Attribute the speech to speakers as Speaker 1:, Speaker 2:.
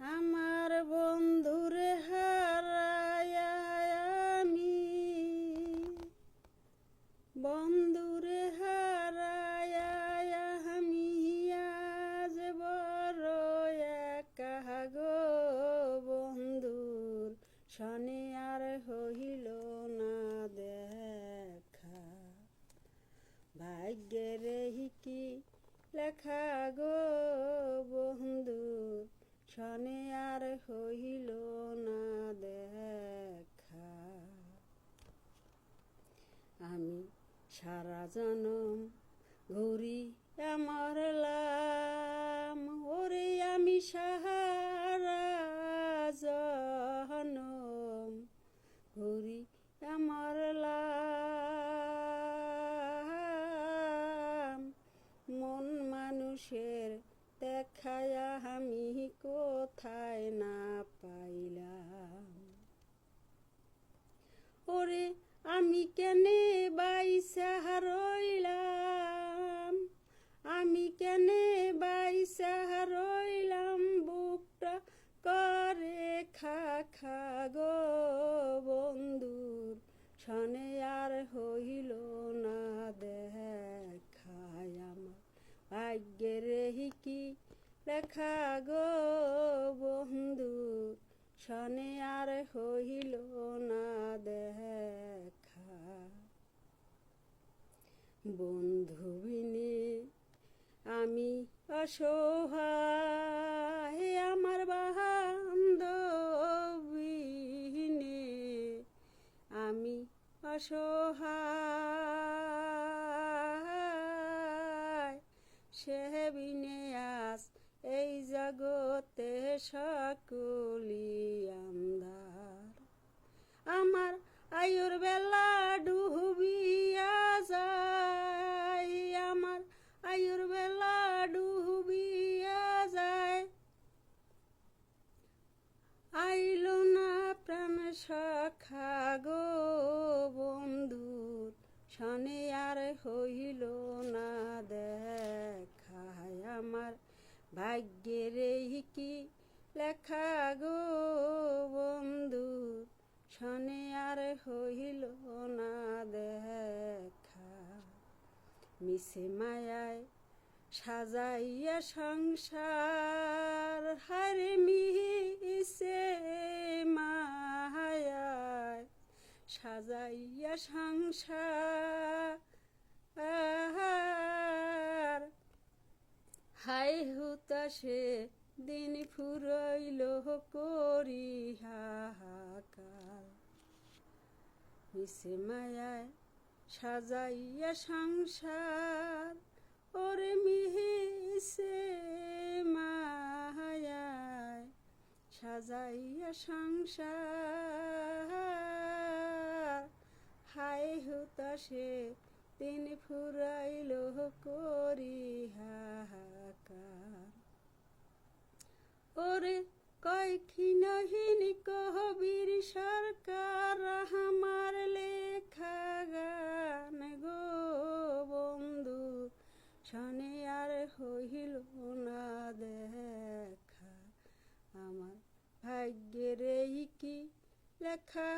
Speaker 1: আমার বন্ধুরে হারায় আমি। বন্ধুরে হারায় আমি, আজ বড় একা গো বন্ধুর শনি আর হইল না দেখা। ভাগ্যের কি লেখা গো বন্ধু শনে আর হইল না দেখা আমি সারা জনম ঘুরি আমার লাম। ওরে আমি সাহারা জনম ঘুরি আমার লাম। মন মানুষের দেখায়া আমি কোথায় না পাইলাম। ওরে শনে আর হইল না দেখায় আমার। ভাগ্যের কি লেখা গো বন্ধু? শনে আর হইল না দেখা বন্ধু বিনে আমি অসহায় অসহায় সে বিনেয়াস এই জগতে সকুলি আমার আয়ুর বেলা ভাগ্যের কি লেখা গো বন্ধু? শনে আর হইল না দেখা। মিশে মায়ায় সাজাইয়া সংসার হারে মিশে মায়ায় সাজাইয়া সংসার। হাই হুতাশে দিন ফুরইল করি হাহাকার মিশে মায়ায় সাজাইয়া সংসার, ওরে মিহিসে মায়ায় সাজাইয়া সংসার। হাই হুতাশে দিন ফুরাইল করি হাহাকার ওরে কয়খিনহীন কহবীর সরকার, আমার লেখা গান গো বন্ধু, শনে আর হইল না দেখা। আমার ভাগ্যের এই কি লেখা